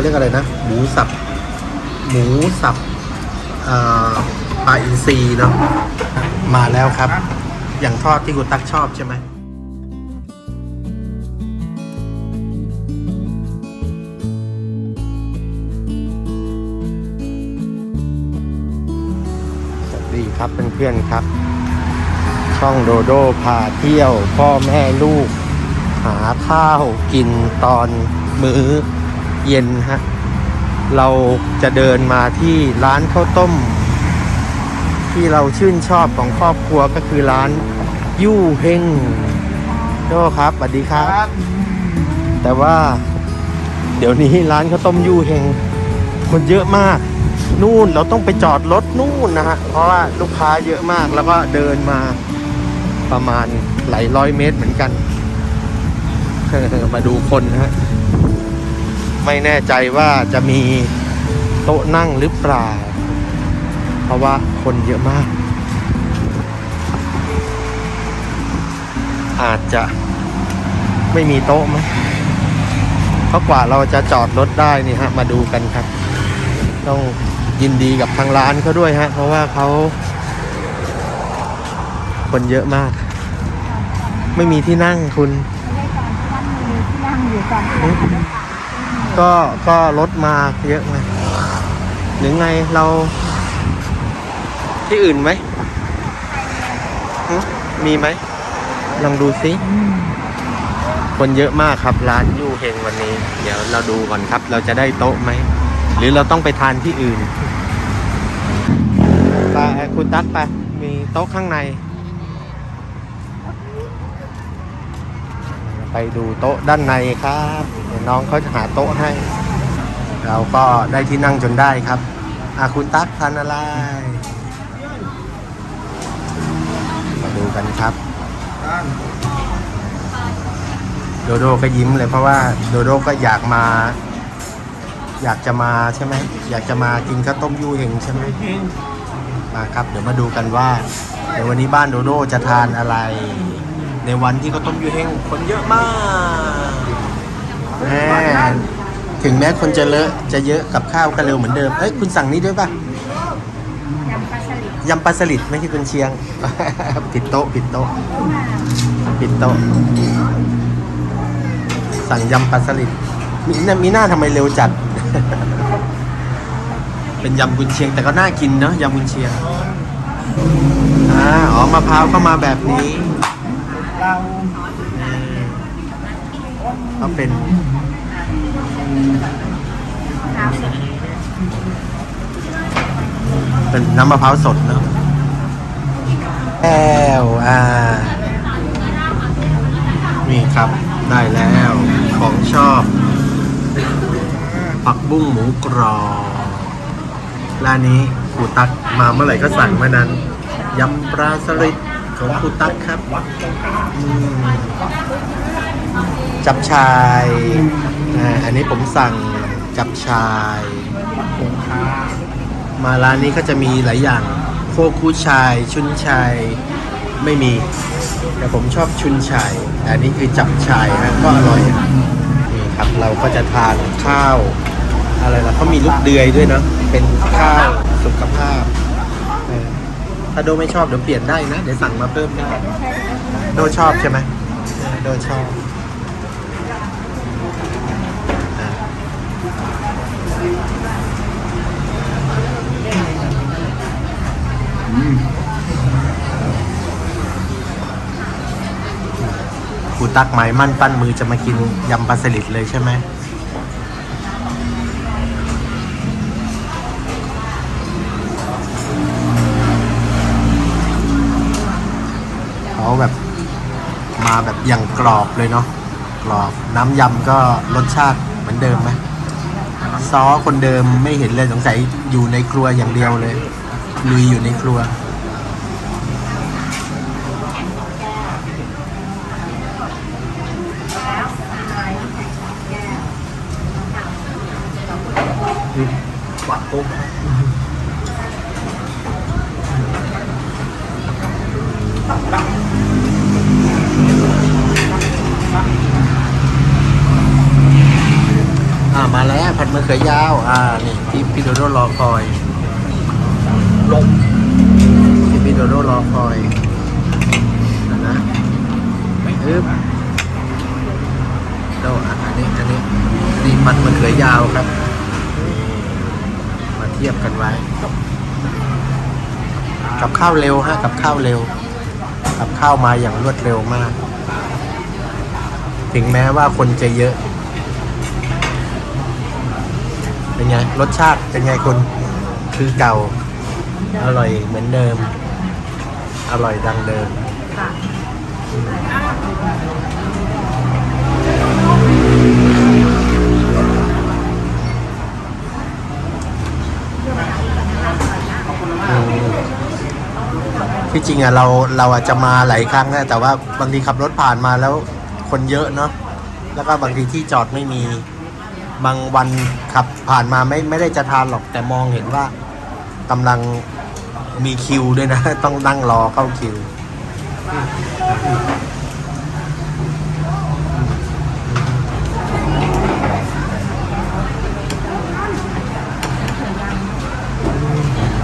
เขาเรียกอะไรนะ หมูสับ หมูสับปลาอินทรีเนาะมาแล้วครับ อย่างทอดที่คุณตักชอบใช่ไหมสวัสดีครับเพื่อนๆครับ ช่องโดโดพาเที่ยว พ่อแม่ลูก หาข้าวกินตอนมื้อ เย็นฮะ เราจะเดินมาที่ร้านข้าวต้ม ที่เราชื่นชอบของครอบครัวก็คือร้านยู่เฮงโดครับสวัสดีครับ แต่ว่า เดี๋ยวนี้ร้านข้าวต้มยู่เฮงคนเยอะมาก นู่นเราต้องไปจอดรถนู่นนะฮะ เพราะว่าลูกค้าเยอะมากแล้วก็เดินมาประมาณหลายร้อยเมตรเหมือนกัน มาดูคนนะฮะ ไม่แน่ใจว่าจะมีโต๊ะนั่งหรือเปล่า เพราะว่าคนเยอะมาก อาจจะไม่มีโต๊ะไหมเพราะกว่าเราจะจอดรถได้นี่ฮะ มาดูกันครับ ต้องยินดีกับทางร้านเขาด้วยฮะ เพราะว่าเขาคนเยอะมาก ไม่มีที่นั่งคุณ ไม่ได้ตอนที่นั่นมีที่นั่งอยู่ตอนที่เราขับรถผ่าน ก็ก็รถมาเยอะไงหรือไงเรา ที่อื่นไหมมีไหมลองดูซิคนเยอะมากครับร้านยู่เฮงวันนี้ เดี๋ยวเราดูก่อนครับ เราจะได้โต๊ะไหมหรือเราต้องไปทานที่อื่นไปคุณตั๊กไปมีโต๊ะข้างใน ไปดูโต๊ะด้านในครับเดี๋ยน้องเขาจะหาโต๊ะให้ เราก็ได้ที่นั่งจนได้ครับอาคุณตั๊กทานอะไร มาดูกันครับ โดโดก็ยิ้มเลยเพราะว่าโดโดก็อยากมา อยากจะมาใช่ไหมอยากจะมากินข้าวต้มยูเฮงใช่ไหมมาครับ เดี๋ยวมาดูกันว่าเดี๋ยววันนี้บ้านโดโดจะทานอะไร ในวันที่เขาต้มยูเฮงคนเยอะมากแหมถึงแม้คนจะเลอะจะเยอะกับข้าวก็เร็วเหมือนเดิมเอ้ยคุณสั่งนี้ด้วยป่ะยำปลาสลิดยำปลาสลิดไม่ใช่กุนเชียง ผิดโต๊ะผิดโต๊ะผิดโต๊ะสั่งยำปลาสลิดมีหน้ามีหน้าทำไมเร็วจัด เป็นยำกุนเชียงแต่ก็น่ากินเนาะยำกุนเชียงอ๋อมะพร้าวก็มาแบบนี้ เรา ก็เป็นน้ำสดเป็นน้ำมะพร้าวสดเนาะแล้วอ่า นี่ครับได้แล้วของชอบ ผักบุ้งหมูกรอบร้านนี้ครูตักมาเมื่อไหร่ก็สั่งเมื่อนั้นยำปลาสลิดของครูตักครับอืม จับชายอ่าอันนี้ผมสั่งจับชายมาร้านนี้ก็จะมีหลายอย่างโคคูชายชุนชายไม่มี แต่ผมชอบชุนชายแต่อันนี้คือจับชายนะก็อร่อยนี่ครับเราก็จะทานข้าว อะไรล่ะเขามีลูกเดือยด้วยเนาะเป็นข้าวสุขภาพถ้าโดไม่ชอบเดี๋ยวเปลี่ยนได้นะ เดี๋ยวสั่งมาเพิ่มได้โดชอบใช่ไหมโดชอบ ครูตักหมายมั่นปั้นมือจะมากินยำปลาสลิดเลยใช่ไหมเขาแบบมาแบบอย่างกรอบเลยเนาะกรอบน้ำยำก็รสชาติเหมือนเดิมไหมซอคนเดิมไม่เห็นเลยสงสัยอยู่ในครัวอย่างเดียวเลย ลุยอยู่ในครัวปักปุ๊บอ่ามาแล้วผัดมะเขือยาว อ่า นี่ที่พี่โดโดรอคอย ลมที่พี่โดโดรอคอยนะนะอึ๊บโดอะอันนี้อันนี้นี่ผัดมะเขือยาวครับ มาเทียบกันไว้กับข้าวเร็วฮะกับข้าวเร็ว กับข้าวมาอย่างรวดเร็วมาก ถึงแม้ว่าคนจะเยอะ เป็นไง รสชาติเป็นไงคุณคือเก่า อร่อยเหมือนเดิม อร่อยดังเดิมค่ะอืมที่จริงอะเราเราอาจจะมาหลายครั้งนะแต่ว่าบางทีขับรถผ่านมาแล้วคนเยอะเนาะแล้วก็บางทีที่จอดไม่มี บางวันขับผ่านมาไม่ไม่ได้จะทานหรอกแต่มองเห็นว่า กำลังมีคิวด้วยนะ ต้องนั่งรอเข้าคิว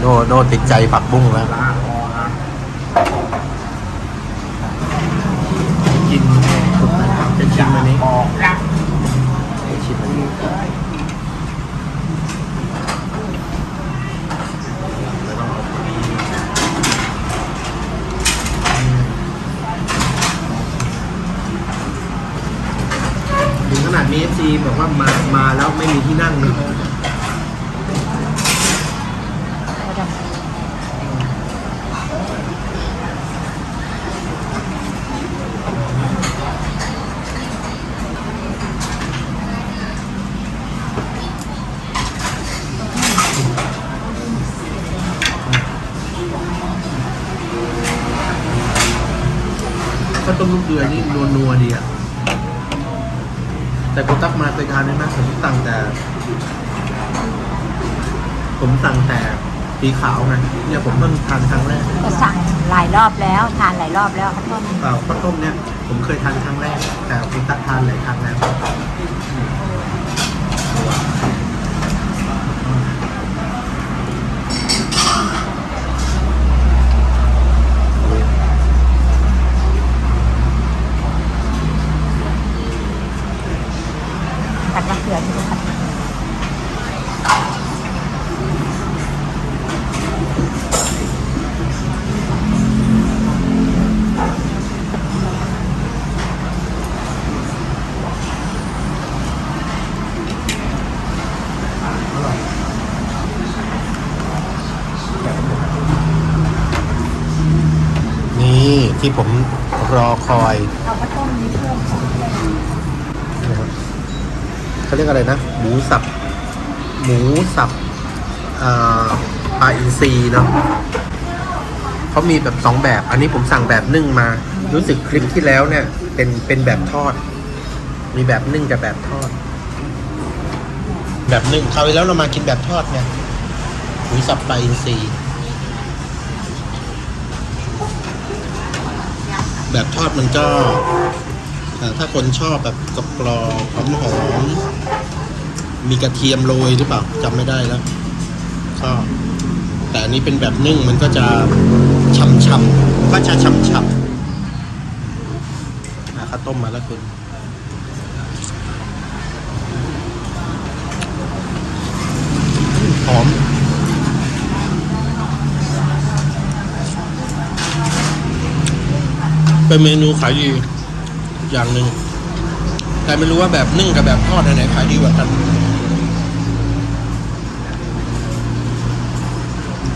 โดโดติดใจผักบุ้งแล้ว กินถูกไหมจะชิมอันนี้จะชิมอันนี้ถึงีบอกว่ามามาแล้วไม่มีที่นั่งเลยข้าวต้มลูกเดือยนี่นัวนัวๆดีอะ แต่ผมตักมาเคยทานไหมนะผมสั่งแต่ ผมสั่งแต่สีขาวไงเนี่ยผมเพิ่งทานครั้งแรกก็สั่งหลายรอบแล้วทานหลายรอบแล้วข้าวต้มเปล่าข้าวต้มเนี่ยผมเคยทานครั้งแรก แต่คุณตักทานหลายครั้งแล้ว ผัดมะเขือที่ผัดนี่ที่ผมรอคอย เอาข้าวต้มนี้เพิ่มของเลย นะครับ เขาเรียกอะไรนะ หมูสับ หมูสับอ่าปลาอินทรีเนาะเขามีแบบสองแบบ อันนี้ผมสั่งแบบนึ่งมา รู้สึกคลิปที่แล้วเนี่ย เป็นเป็นแบบทอด มีแบบนึ่งกับแบบทอด แบบนึ่งคราวที่แล้วเรามากินแบบทอดไงหมูสับปลาอินทรีแบบทอดมันก็ ถ้าคนชอบแบบกรอบกรอบหอมหอมมีกระเทียมโรยหรือเปล่าจำไม่ได้แล้วก็แต่อันนี้เป็นแบบนึ่งมันก็จะช่ำๆก็จะช่ำๆอะข้าวต้มมาแล้วคุณหอมเป็นเมนูขายดี อย่างหนึ่งแต่ไม่รู้ว่าแบบนึ่งกับแบบทอดอันไหนขายดีกว่ากัน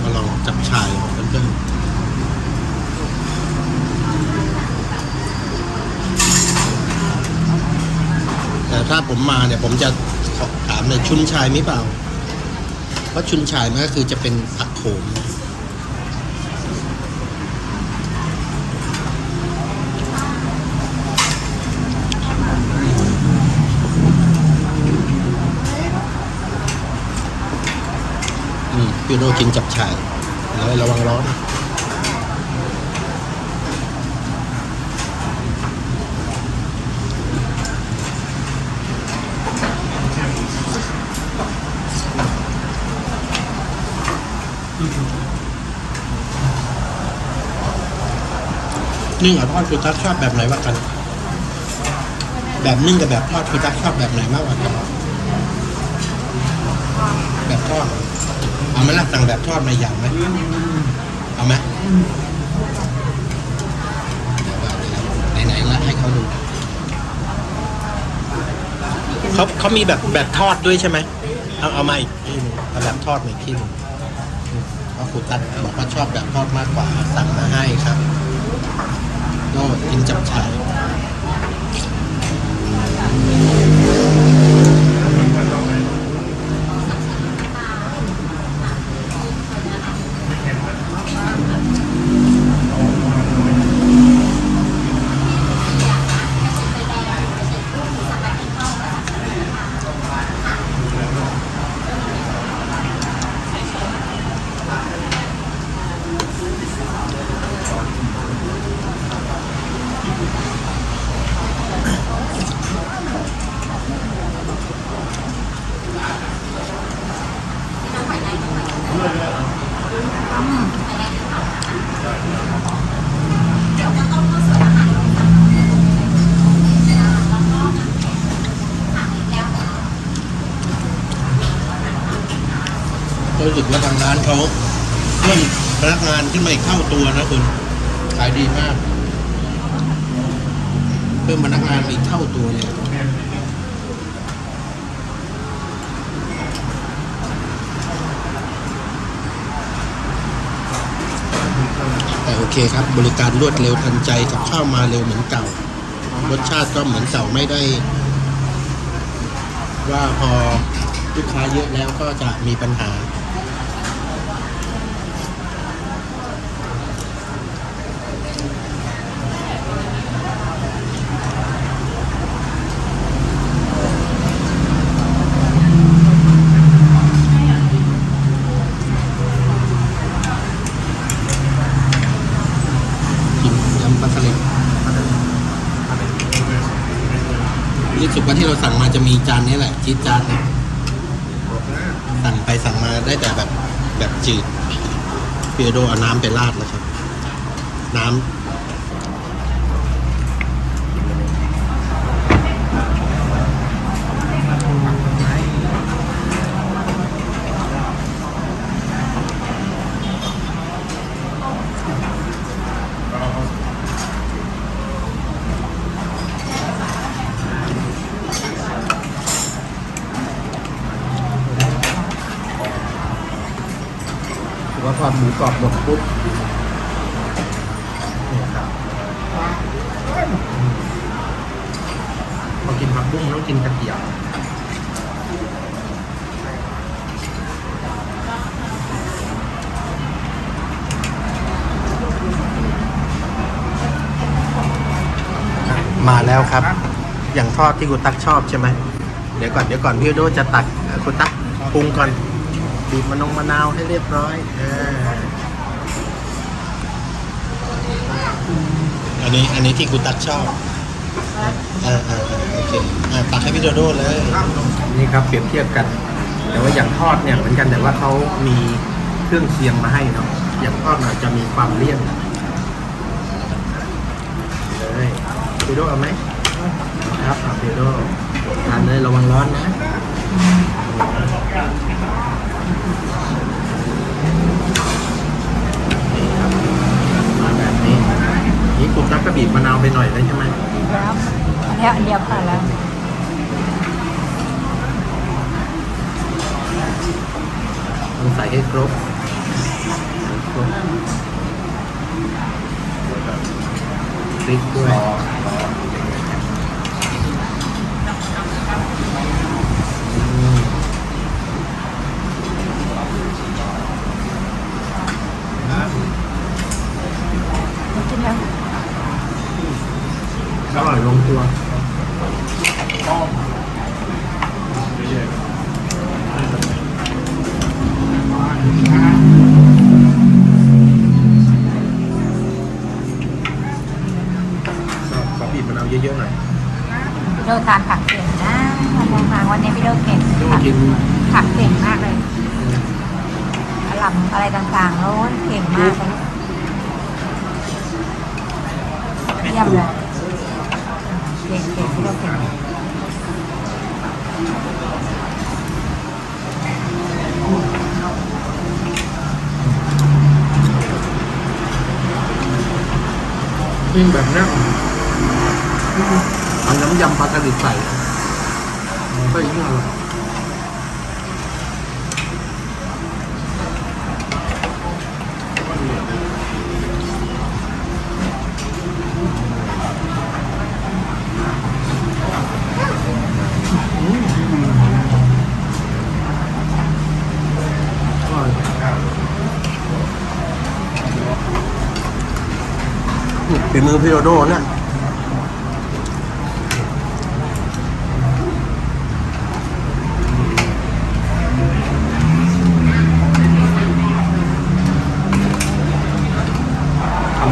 มาลองจับชายเพื่อนๆแต่ถ้าผมมาเนี่ยผมจะถามเลยชุนชายมีเปล่า เพราะชุนชายมันก็คือจะเป็นผักโขม พี่โน่กินจับฉ่ายแล้วระวังร้อนนึ่งกับทอดคุณตักชอบแบบไหนว่ากัน แบบนึ่งกับแบบทอดคุณตักชอบแบบไหนมากกว่ากันแบบทอด เอาไหมล่ะสั่งแบบทอดมาอย่างไหมเอาไหมเดี๋ยวว่าเดี๋ยวไหนๆแล้วให้เขาดูเขาเขามีแบบแบบทอดด้วยใช่ไหมเอาเอามาอีกที่หนึงเอาแบบทอดมาอีกที่หนึงอืมเพราะครูตัดบอกว่าชอบแบบทอดมากกว่าสั่งมาให้ครับก็กินจับฉ่าย รู้สึกว่าทางร้านเขาเพิ่มพนักงานขึ้นมาอีกเท่าตัวนะคุณ ขายดีมาก เพิ่มพนักงานมาอีกเท่าตัวเลย แต่โอ เคครับ บริการรวดเร็วทันใจกับข้าวมาเร็วเหมือนเก่า รสชาติก็เหมือนเก่าไม่ได้ ว่าพอลูกค้าเยอะแล้วก็จะมีปัญหา กินยำปลาสลิดรู้สึก ว่าที่เราสั่งมาจะมีจานนี้แหละชีสจานเนี่ยสั่งไปสั่งมาได้แต่แบบแบบจืดเปียโดเอาน้ำไปราดนะครับ น้ำถือว่าพอหมูกรอบหมดปุ๊บนี่ครับพอ กุ้งต้องกินกระเทียมมาแล้วครับ อย่างทอดที่คุณตั๊กชอบใช่ไหม เดี๋ยวก่อนเดี๋ยวก่อนพี่โดจะตักคุณตั๊กปรุงก่อนบีบมะนงมะนาวให้เรียบร้อยอันนี้อันนี้ที่คุณตั๊กชอบอ่าอ่าอ่าโอ อ่าตักให้พี่โดโดเลย นี่ครับเปรียบเทียบกัน แต่ว่าอย่างทอดเนี่ยเหมือนกันแต่ว่าเขามีเครื่องเคียงมาให้เนาะอย่างทอดน่ะจะมีความเลี่ยนเลยพี่โดเอาไหมครับอะเปียโดทานเลยระวังร้อนนะนี่ครับมาแบบนี้นี่คุณตั๊กก็บีบมะนาวไปหน่อยเลยใช่ไหมแล้ว อันเนี้ยอันเดียวพอแล้วต้องใส่ให้ครบครบพริกด้วยอืมกินแล้วอร่อยลงตัว ก็ขอบีบมะนาวเยอะๆหน่อยพี่โดทานผักเก่งนะวันทางวันนี้พี่โดเก่งดูผักกินผักเก่งมากเลยกระหล่ำอะไรต่างๆแล้วเก่งมากเลยเยี่ยมเลยเก่งเก่งที่เราเก่งยิ่งแบบเนี้ย เอาน้ำยำปลาสลิดใส่ก็ยิ่งอร่อยอร่อยฝีมือพี่โดโดเนี่ย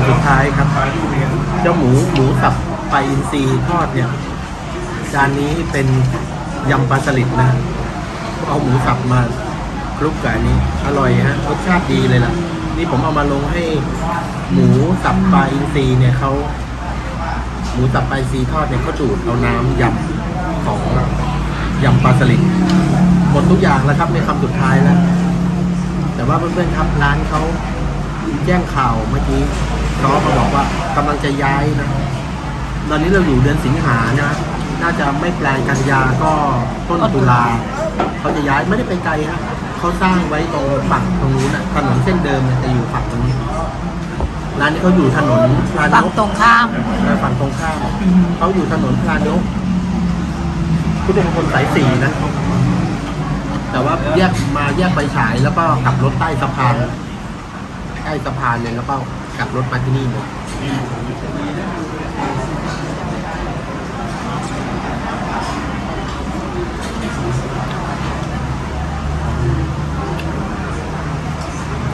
สุดท้ายครับ เจ้าหมูหมูสับไปลาอินทรีย์ทอดเนี่ยจานนี้เป็นยำปลาสลิดนะ เอาหมูสับมาคลุกกับอันนี้ อร่อยฮะรสชาติดีเลยล่ะ นี่ผมเอามาลงให้หมูสับปลาอินทรีย์เนี่ยเขาหมูสับปลาอินทรีย์ทอดเนี่ยเขาดูดเอาน้ำยำของยำปลาสลิดหมดทุกอย่างแล้วครับในคำสุดท้ายแล้วแต่ว่าเพื่อนๆครับร้านเขาแจ้งข่าวเมื่อกี้ น้องมาบอกว่ากำลังจะย้ายนะ ตอนนี้เราอยู่เดือนสิงหานะ น่าจะไม่แปลงกันยาก็ต้นตุลาเขาจะย้ายไม่ได้ไปไกลฮะเขาสร้างไว้ตรงฝั่งตรงนู้นนะถนนเส้นเดิมเนี่ยจะอยู่ฝั่งตรงนี้ร้านนี้เขาอยู่ถนนพลานฝั่งกตรงข้าม เออฝั่งตรงข้ามเขาอยู่ถนนพลานกพุทธมณฑลสายสี่นะ แต่ว่าแยกมาแยกไปฉายแล้วก็กลับรถใต้สะพาน ใต้สะพานเลยแล้วก็ กลับรถมาที่นี่เลย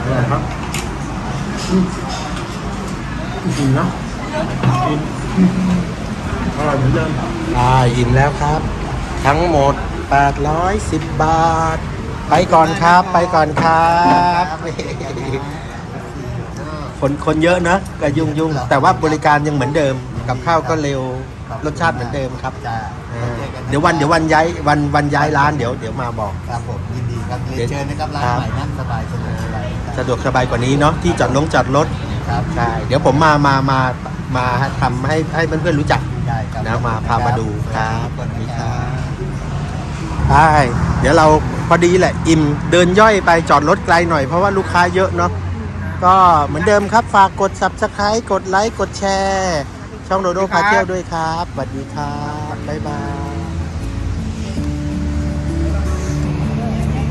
อะไรครับอืมจริงเนาะอิ่มอร่อยเหมือนเดิมอ่าอิ่มแล้วครับ ทั้งหมด 810 บาท ไปก่อนครับ ไปก่อนครับ คนคนเยอะนะก็ยุ่งยุ่งๆแต่ว่าบริการยังเหมือนเดิม กับข้าวก็เร็วรสชาติเหมือนเดิมครับจ้าอ่าเดี๋ยววันเดี๋ยววันย้ายวันวันย้ายร้านเดี๋ยวเดี๋ยวมาบอก ครับผมยินดีครับเรียนเชิญนะครับร้านครับใหม่นั่งสบายสะดวกสบายครับสะดวกสบายกว่านี้เนาะที่จอดลงจอดรถครับใช่เดี๋ยวผมมามามามาทำให้ให้เพื่อนๆรู้จัก ได้ครับนะมาพามาดูครับสวัสดีครับ ใช่เดี๋ยวเราพอดีแหละอิ่มเดินย่อยไปจอดรถไกลหน่อยเพราะว่าลูกค้าเยอะเนาะ ก็เหมือนเดิมครับฝากกด subscribe กดไลค์กดแชร์ ช่องโดโดพาเที่ยวด้วยครับสวัสดีครับบ๊ายบาย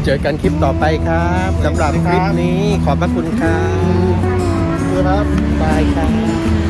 เจอกันคลิปต่อไปครับสำหรับคลิปนี้ขอบพระคุณครับครับบายครับ